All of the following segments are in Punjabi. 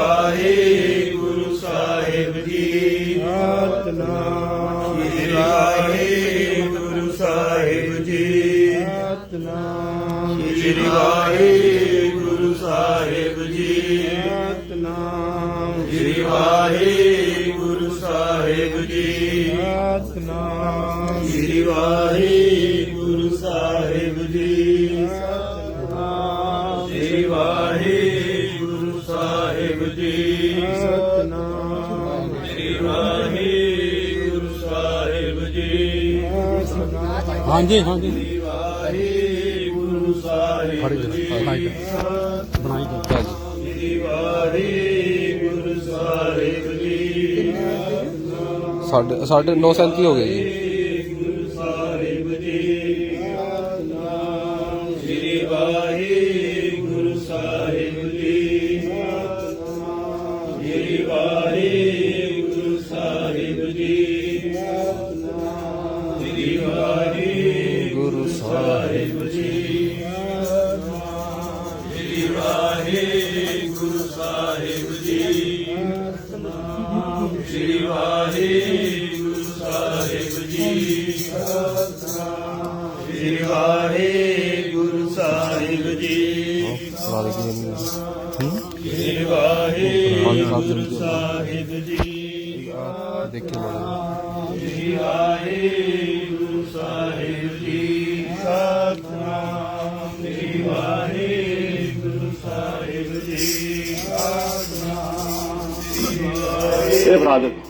ਵਾਹਿਗੁਰੂ ਸਾਹਿਬ ਜੀ। ਸਤਨਾਮ ਸ੍ਰੀ ਵਾਹਿਗੁਰੂ ਸਾਹਿਬ ਜੀ। ਸਤਨਾਮ ਸ੍ਰੀ ਵਾਹਿਗੁਰੂ ਸਾਹਿਬ ਜੀ। ਸਤਨਾਮ ਸ੍ਰੀ ਵਾਹਿਗੁਰੂ ਸਾਹਿਬ ਜੀ। ਸਤਨਾਮ ਸ੍ਰੀ ਵਾਹਿਗੁਰੂ ਹਾਂਜੀ ਹਾਂਜੀ। ਸ੍ਰੀ ਵਾਹਿਗੁਰੂ ਸਾਹਿਬ ਜੀ ਬਣਾਈ ਦਿੱਤਾ ਜੀ ਵਾਹਿਗੁਰੂ ਸਾਹਿਬ ਜੀ ਸਾਡੇ 937 ਹੋ ਗਏ ਜੀ। ਸ੍ਰੀ ਵਾਹਿਗੁਰੂ ਸਾਹਿਬ ਜੀ ਸ੍ਰੀ ਵਾਹਿਗੁਰੂ ਸਾਹਿਬ ਜੀ ਸਲਾਹ ਦੇ ਕੀ ਹੂੰ ਸ੍ਰੀ ਵਾਹਿਗੁਰੂ ਸਾਹਿਬ ਜੀ ਦੇਖੇ ਬੜਾ ਸ੍ਰੀ ਵਾਹਿਗੁਰੂ ਸਾਹਿਬ ਜੀ ਸਤਨਾਮ ਸ੍ਰੀ ਵਾਹਿਗੁਰੂ ਸਾਹਿਬ ਜੀ ਸਤਨਾਮ ਸ੍ਰੀ ਇਹ ਬਣਾ ਦੇ ਸਤਨਾਮ ਵਾਹਿਗੁਰੂ ਸਾਹਿਬ ਜੀ ਸਤਨਾਮ ਸਤਨਾਮ ਸ੍ਰੀ ਵਾਹਿਗੁਰੂ ਸਾਹਿਬ ਜੀ ਸਤਨਾਮ ਸ੍ਰੀ ਵਾਹਿਗੁਰੂ ਸਾਹਿਬ ਜੀ ਸਤਨਾਮ ਸ੍ਰੀ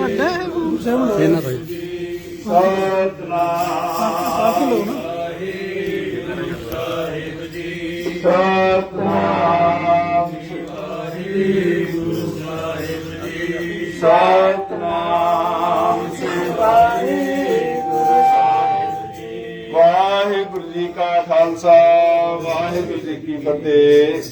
ਵੱਡਾ ਹੈ ਗੁਰੂ ਸਾਹਿਬ ਲੋ ਇਹਨਾਂ ਤੋਂ ਸਾਫ਼ ਲੋ ਨਾ ਸਾਹਿਬ ਜੀ ਸਤਨਾਮ ਸ੍ਰੀ ਗੁਰੂ ਸਾਹਿਬ ਜੀ ਸਤਨਾਮ ਸ੍ਰੀ ਗੁਰੂ ਸਾਹਿਬ ਜੀ ਵਾਹਿਗੁਰੂ ਜੀ ਕਾ ਖਾਲਸਾ, ਵਾਹਿਗੁਰੂ ਜੀ ਕੀ ਫਤਿਹ।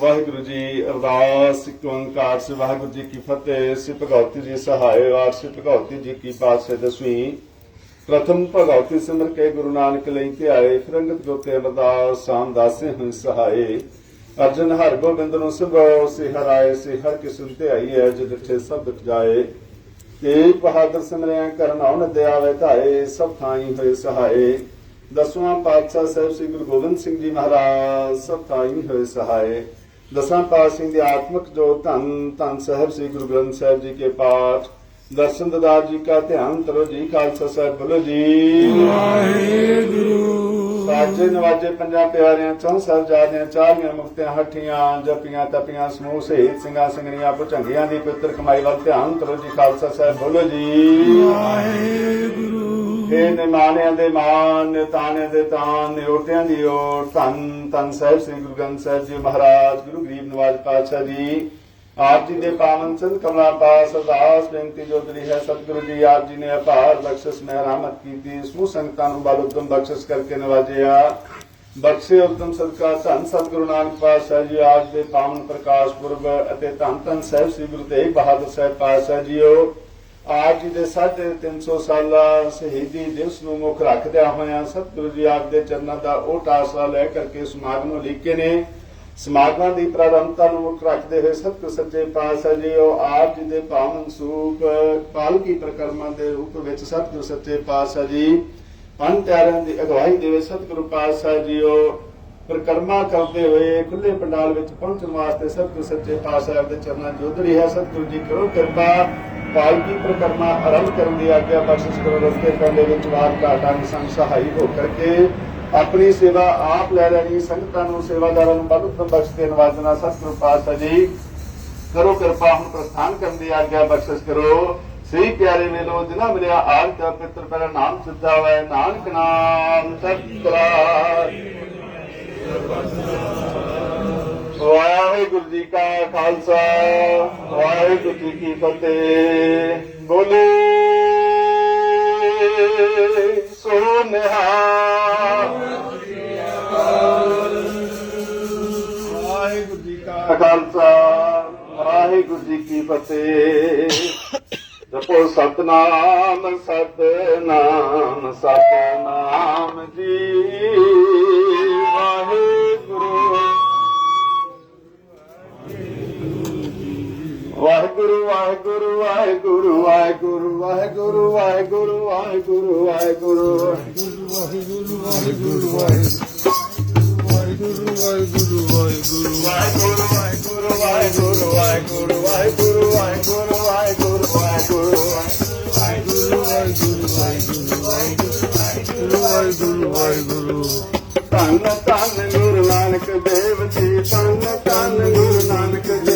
ਵਾਹਿਗੁਰੂ ਜੀ ਅਰਦਾਸ ਇੱਕ ਓੰਕਾਰ ਸੇ ਵਾਹਿਗੁਰੂ ਜੀ ਕੀ ਫਤਿਹ ਸੇ ਭਗਵਤੀ ਜੀ ਸਹਾਇ ਵਾਰ ਸੇ ਭਗਵਤੀ ਜੀ ਕੀ ਪਾਤਸ਼ਾਹ ਦਸਵੀਂ ਪ੍ਰਥਮ ਭਗਵਤੀ ਸਿਮਰ ਕੇ ਗੁਰੂ ਨਾਨਕ ਲਈ ਧਿਆਏ ਫਿਰੰਗਤ ਗੋਤੇ ਅਰਦਾਸ ਸਾਮ ਦਾਸੇ ਹੋਇ ਸਹਾਏ। ਅਰਜਨ ਹਰ ਗੋਬਿੰਦ ਨੂੰ ਸਿਭੋ ਸੇ ਹਰਾਏ ਸੇ ਹਰ ਕਿਸਮ ਧਿਆਈ ਹੈ ਜਿ ਡਿਠੇ ਸਭ ਦੁਖ ਜਾਏ। ਏ ਬਹਾਦਰ ਸਿਮਰਿਆ ਕਰਨ ਆਉਣ ਦਿਆਵੇ ਧਾਏ, ਸਭ ਥਾਈ ਹੋਏ ਸਹਾਏ। ਦਸਵਾਂ ਪਾਤਸ਼ਾਹ ਸਾਹਿਬ ਸ੍ਰੀ ਗੁਰੂ ਗੋਬਿੰਦ ਸਿੰਘ ਜੀ ਮਹਾਰਾਜ, ਸਭ ਥਾਈ ਹੋਏ ਸਹਾਏ। ਦਸਾਂ ਪਾਤਸ਼ਾਹਾਂ ਦੀ ਆਤਮਿਕ ਜੋ ਧੰਨ ਧੰਨ ਸਾਹਿਬ ਸ੍ਰੀ ਗੁਰੂ ਗ੍ਰੰਥ ਸਾਹਿਬ ਜੀ ਕੇ ਪਾਠ ਦਰਸ਼ਨ ਦਦਾਰ ਜੀ ਕਾ ਧਿਆਨ ਕਰੋ ਜੀ ਖਾਲਸਾ ਸਾਹਿਬ ਬੋਲੋ ਜੀ। ਵਾਹਿਗੁਰੂ। ਸਾਜੇ ਨਵਾਜੇ ਪੰਜਾਂ ਪਿਆਰਿਆਂ ਚੌਂ ਸਾਹਿਬਜ਼ਾਦਿਆਂ ਚਾਲੀਆਂ ਮੁਕਤਿਆਂ ਹੱਠੀਆਂ ਜਪੀਆਂ ਤਪੀਆਂ ਸਮੂਹ ਸਹੀਤ ਸਿੰਘਾਂ ਸਿੰਘਣੀਆਂ ਭੁਝੰਗੀਆਂ ਦੀ ਪਿੱਤਰ ਕਮਾਈ ਵੱਲ ਧਿਆਨ ਕਰੋ ਜੀ ਖਾਲਸਾ ਸਾਹਿਬ ਬੋਲੋ ਜੀ। ਵਾਹਿਗੁਰੂ। ਨਿਮਾਣਿਆਂ ਦੇ ਮਾਨ ਨਿਤਾਣਿਆਂ ਦੇ ਤਾਨ ਨਿਓਟਿਆਂ ਦੀ ਓਟ ਧੰਨ ਧੰਨ ਸਾਹਿਬ ਸ੍ਰੀ ਗੁਰੂ ਗ੍ਰੰਥ ਸਾਹਿਬ ਜੀ ਮਹਾਰਾਜ, ਗੁਰੂ ਗਰੀਬ ਨਵਾਜ ਪਾਤਸ਼ਾਹ ਜੀ। ਆਪ ਜੀ ਦੇ ਪਾਵਨ ਚੰਦ ਕਮਲਾ ਪਾਸ ਅਰਦਾਸ ਬੇਨਤੀ ਜੋ ਹੈ ਸਤਿਗੁਰੂ ਜੀ, ਆਪ ਜੀ ਨੇ ਅਪਾਰ ਬਖਸ਼ਿਸ਼ ਮਹਿ ਰਹਿਮਤ ਕੀਤੀ। ਸਮੂਹ ਸੰਗਤਾਂ ਨੂੰ ਬਲ ਉਦਮ ਬਖਸ਼ਿਸ਼ ਕਰਕੇ ਨਵਾਜਿਆ। ਬਖਸ਼ੇ ਉਦਮ ਸਦਕਾ ਧੰਨ ਸਤਿਗੁਰੂ ਨਾਨਕ ਪਾਤਸ਼ਾਹ ਜੀ, ਆਪ ਦੇ ਪਾਵਨ ਪ੍ਰਕਾਸ਼ ਪੁਰਬ ਅਤੇ ਧੰਨ ਧੰਨ ਸਾਹਿਬ ਸ੍ਰੀ ਗੁਰੂ ਤੇਗ ਬਹਾਦਰ ਸਾਹਿਬ ਪਾਤਸ਼ਾਹ ਜੀਓ। ਆਪ ਜੀ ਦੇ 350 ਸਾਲਾ ਸ਼ਹੀਦੀ ਦਿਵਸ ਨੂੰ ਮੁੱਖ ਰੱਖਦਿਆਂ ਹੋਇਆਂ ਸਤਿਗੁਰੂ ਜੀ ਆਪ ਦੇ ਚਰਨਾਂ ਦਾ ਉਹ ਆਸਰਾ ਲੈ ਕਰਕੇ ਸਮਾਗਮ ਨੂੰ ਨੇ। ਸਮਾਗਮਾਂ ਦੀ ਪ੍ਰਾਰੰਭਤਾ ਨੂੰ ਮੁੱਖ ਰੱਖਦੇ ਹੋਏ ਸਤਿ ਸੱਚੇ ਪਾਤਸ਼ਾਹ ਜੀ, ਉਹ ਆਪ ਜੀ ਦੇ ਪਾਵਨ ਸੂਪ, ਪਾਲਕੀ ਪ੍ਰਕਰਮਾਂ ਦੇ ਰੂਪ ਵਿੱਚ ਸਤਿਗੁਰ ਸੱਚੇ ਪਾਤਸ਼ਾਹ ਜੀ, ਪੰਜ ਪਿਆਰਿਆਂ ਦੀ ਅਗਵਾਈ ਦੇਵੇ ਸਤਿਗੁਰੂ ਪਾਤਸ਼ਾਹ ਜੀ, ਉਹ ਪ੍ਰਕਰਮਾ ਕਰਦੇ ਹੋਏ ਖੁੱਲੇ ਪੰਡਾਲ ਵਿੱਚ ਪਹੁੰਚਣ ਵਾਸਤੇ ਸਤਿਗੁਰ ਸੱਚੇ ਪਾਤਸ਼ਾਹ ਦੇ ਚਰਨਾਂ 'ਚ ਰਹੀ ਹੈ। ਸਤਿਗੁਰੂ ਜੀ ਕਰੋ ਕਿਰਪਾ ਪਾਲਕੀ ਪ੍ਰਕਰਮਾ ਆਰੰਭ ਕਰਨ ਦੀ ਆਗਿਆ ਬਖਸ਼ਿਸ਼ ਕਰੋ, ਰਸਤੇ ਕੰਡੇ ਵਿੱਚ ਵਾਰ ਘਾਟਾਂ ਦੀ ਸੰਗ ਸਹਾਈ ਹੋ ਕਰਕੇ ਆਪਣੀ ਸੇਵਾ ਆਪ ਲੈ ਲੈਣੀ, ਸੰਗਤਾਂ ਨੂੰ, ਸੇਵਾਦਾਰਾਂ ਨੂੰ ਬਖਸ਼ ਬਖਸ਼ ਕੇ ਨਵਾਜਣਾ ਪਾਤਸ਼ਾਹ ਜੀ, ਕਰੋ ਕਿਰਪਾ ਹੁਣ ਪ੍ਰਸਥਾਨ ਕਰਨ ਦੀ ਆਗਿਆ ਬਖਸ਼ਿਸ਼ ਕਰੋ। ਸਹੀ ਪਿਆਰੇ ਮੇਲੋ ਜਿਨ੍ਹਾਂ ਮਿਲਿਆ ਆਜ ਦਾ ਪਿੱਤਰ, ਪਹਿਲਾ ਨਾਮ ਸਿੱਧਾ ਹੋਇਆ, ਨਾਨਕ ਨਾਮ ਸਤਿਕਾਰ ਵਾਹਿਗੁਰੂ ਜੀ ਕਾ ਖਾਲਸਾ, ਵਾਹਿਗੁਰੂ ਜੀ ਕੀ ਫਤਿਹ। ਬੋਲੇ ਸੋ ਵਾਹਿਗੁਰੂ ਜੀ ਕਾ ਖਾਲਸਾ, ਵਾਹਿਗੁਰੂ ਜੀ ਕੀ ਫਤਿਹ। ਜਪੋ ਸਤਨਾਮ ਸਤਨਾਮ ਸਤਨਾਮ। ਵਾਹਿਗੁਰੂ ਵਾਹਿਗੁਰੂ ਵਾਹਿਗੁਰੂ ਵਾਹਿਗੁਰੂ ਵਾਹਿਗੁਰੂ ਵਾਹਿਗੁਰੂ ਵਾਹਿਗੁਰੂ ਵਾਹਿਗੁਰੂ ਵਾਹਿਗੁਰੂ ਵਾਹਿਗੁਰੂ ਵਾਹਿਗੁਰੂ ਵਾਹਿਗੁਰੂ ਵਾਹਿਗੁਰੂ ਵਾਹਿਗੁਰੂ ਵਾਹਿਗੁਰੂ ਧੰਨ ਧੰਨ ਗੁਰੂ ਨਾਨਕ ਦੇਵ ਜੀ ਧੰਨ ਧੰਨ Guru Nanak Dev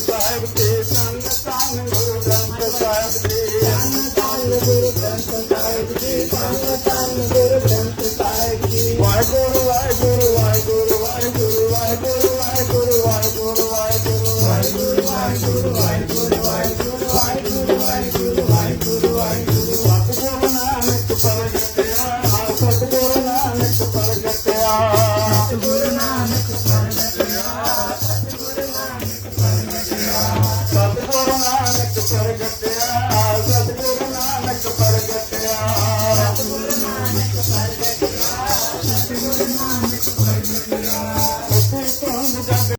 I do, I do.